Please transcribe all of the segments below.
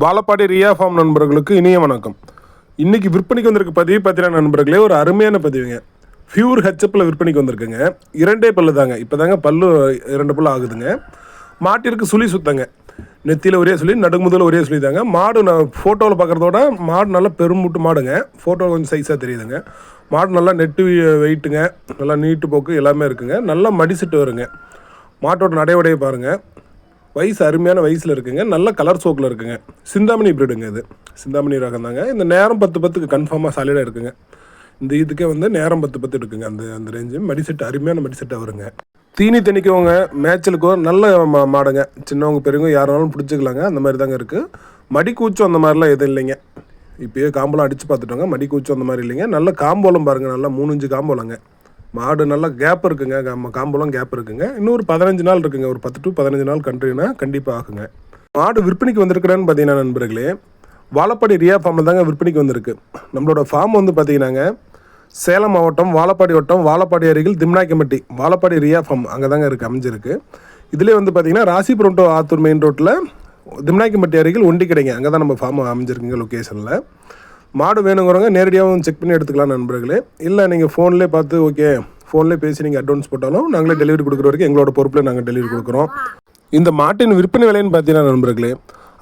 Vazhapadi Riya form நண்பர்களுக்கு இனிய வணக்கம். இன்றைக்கி விற்பனைக்கு வந்திருக்க பதிவு பார்த்தீங்கன்னா நண்பர்களே ஒரு அருமையான பதிவுங்க. ஃபியூர் ஹெச்எப்பில் விற்பனைக்கு வந்திருக்குங்க. இரண்டே பல்லு தாங்க. இப்போ தாங்க பல்லு இரண்டு பல்லு ஆகுதுங்க. மாட்டிற்கு சுழி சுத்தங்க. நெத்தியில் ஒரே சுழி நடுமுதல் ஒரே சொல்லி தாங்க. மாடு நான் ஃபோட்டோவில் பார்க்குறதோட மாடு நல்லா பெரும்புட்டு மாடுங்க. ஃபோட்டோ கொஞ்சம் சைஸாக தெரியுதுங்க. மாடு நல்லா நெட்டு வெயிட்டுங்க நல்லா நீட்டு போக்கு எல்லாமே இருக்குங்க. நல்லா மடிசிட்டு வருங்க. மாட்டோட நடைவடையை பாருங்கள் வயசு அருமையான வயசில் இருக்குங்க. நல்ல கலர் சோக்கில் இருக்குங்க. சிந்தாமணி பிரீடுங்க இது. சிந்தாமணி ரகம் தாங்க. இந்த நேரம் பத்து பத்துக்கு கன்ஃபார்மாக சாலிடாக இருக்குங்க. இந்த இதுக்கே வந்து நேரம் பத்து பத்து இருக்குங்க. அந்த அந்த ரேஞ்சு மடி செட்டு அருமையான மடிசெட்டாக வருங்க. தீனி தணிக்கவங்க மேய்ச்சலுக்கோ நல்ல மா மாடுங்க. சின்னவங்க பெரியவங்க யாராலும் பிடிச்சிக்கலாங்க. அந்த மாதிரி தாங்க இருக்குது மடி கூச்சம் அந்த மாதிரிலாம் எதுவும் இல்லைங்க. இப்போயே காம்பெல்லாம் அடித்து பார்த்துட்டோங்க. மடி கூச்சம் அந்த மாதிரி இல்லைங்க. நல்ல காம்போலம் பாருங்கள் நல்லா மூணு இஞ்சு காம்போலங்க. மாடு நல்லா கேப் இருக்குங்க. நம்ம காம்பெல்லாம் கேப் இருக்குங்க. இன்னும் ஒரு பதினஞ்சு நாள் இருக்குங்க. ஒரு பத்து டு பதினஞ்சு நாள் கண்ட்ரினா கண்டிப்பாக ஆகுங்க. மாடு விற்பனைக்கு வந்திருக்கிறேன்னு பார்த்தீங்கன்னா நண்பர்களே வாழப்பாடி ரியா ஃபார்மில் தாங்க விற்பனைக்கு வந்திருக்கு. நம்மளோட ஃபார்ம் வந்து பார்த்தீங்கன்னாங்க சேலம் மாவட்டம் வாழப்பாடி வட்டம் வாழப்பாடி அருகில் திம்னாக்கிமட்டி வாழப்பாடி ரியா ஃபார்ம் அங்கே தாங்க இருக்குது அமைஞ்சிருக்கு. இதிலே வந்து பார்த்தீங்கன்னா ராசிபுரம் டு ஆத்தூர் மெயின் ரோட்டில் திம்னாக்கிமட்டி அருகில் ஒண்டி கிடைங்க அங்கே தான் நம்ம ஃபார்ம் அமைஞ்சிருக்குங்க லொக்கேஷனில் மாடு வேணுங்கிறவங்க நேரடியாகவும் செக் பண்ணி எடுத்துக்கலாம் நண்பர்களே. இல்லை நீங்கள் ஃபோன்லேயே பார்த்து ஓகே ஃபோன்லேயே பேசி நீங்கள் அட்வான்ஸ் போட்டாலும் நாங்களே டெலிவரி கொடுக்குற வரைக்கும் எங்களோட பொறுப்பில் நாங்கள் டெலிவரி கொடுக்குறோம். இந்த மாட்டின் விற்பனை விலைன்னு பார்த்தீங்கன்னா நண்பர்களே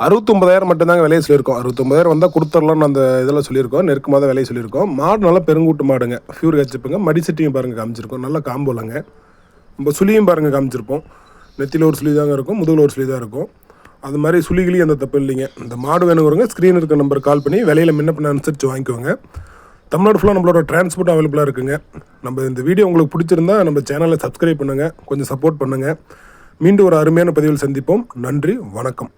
அறுபத்தொம்பதாயிரம் மட்டும்தாங்க விலையை சொல்லியிருக்கோம். அறுபத்தொம்பதாயிரம் வந்தால் கொடுத்துடலாம்னு அந்த இதெல்லாம் சொல்லியிருக்கோம். நெருக்கமாக தான் விலையை சொல்லியிருக்கோம். மாடு நல்லா பெருங்கூட்டு மாடுங்க. ஃபியூர் கச்சிப்புங்க மடி சட்டியும் பாருங்கள் காமிச்சிருக்கோம். நல்லா காம்போலங்க நம்ம சுழியும் பாருங்கள் காமிச்சிருப்போம். நெத்தியில் ஒரு சுழி தாங்க இருக்கும் முதுகில் ஒரு சுழி தான் இருக்கும். அது மாதிரி சுழிகளையும் அந்த தப்பு இல்லைங்க. இந்த மாடு வேணுங்கிறவங்க ஸ்க்ரீன் இருக்க நம்பர் கால் பண்ணி விலையில முன்ன பண்ண அனுசரித்து வாங்கிக்கோங்க. தமிழ்நாடு ஃபுல்லாக நம்மளோட டிரான்ஸ்போர்ட் அவைலபிளாக இருக்குங்க. நம்ம இந்த வீடியோ உங்களுக்கு பிடிச்சிருந்தா நம்ம சேனலை சப்ஸ்கிரைப் பண்ணுங்கள் கொஞ்சம் சப்போர்ட் பண்ணுங்கள் மீண்டும் ஒரு அருமையான பதிவில் சந்திப்போம். நன்றி வணக்கம்.